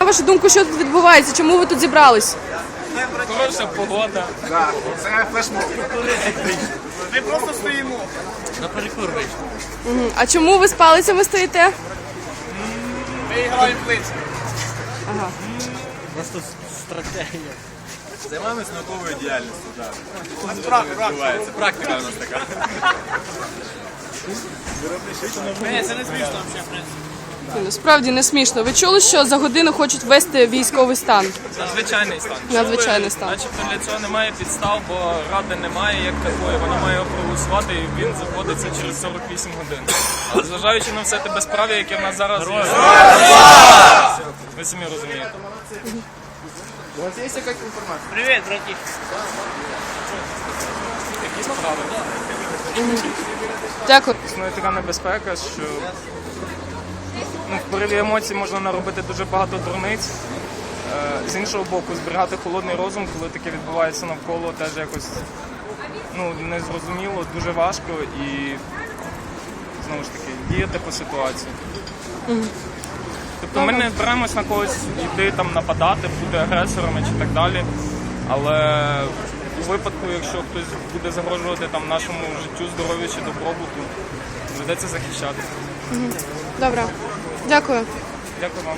На вашу думку, що тут відбувається? Чому ви тут зібрались? Хороша погода. Так, це флешмоб. Ми просто стоїмо. На перекур вийшли. Мгм. А чому ви з палицями стоїте? Ми граємо в плиці. У нас тут стратегія. Займаємось науковою діяльністю, так. Практика. Практика у нас така. Ні, це не смішно взагалі, в принципі. Ні, Насправді не смішно. Ви чули, що за годину хочуть ввести військовий стан? Надзвичайний стан. Надзвичайний стан. Начебто для цього немає підстав, бо ради немає як такої, вона має проголосувати і він заходиться через 48 годин. Але зважаючи на все те безправ'я, яке в нас зараз є. Ви самі розумієте. У вас є якась інформація? Привіт, браті. Які справи? Дякую. Існує така небезпека, що ну, в пориві емоцій можна наробити дуже багато дурниць. Е, З іншого боку, зберігати холодний розум, коли таке відбувається навколо, теж якось ну, незрозуміло, дуже важко і знову ж таки діяти по ситуації. Тобто ми не збираємось на когось йти там нападати, бути агресорами чи так далі. Але у випадку, якщо хтось буде загрожувати там нашому життю, здоров'ю чи добробуту, доведеться захищати. Добре. Дякую. Дякую вам.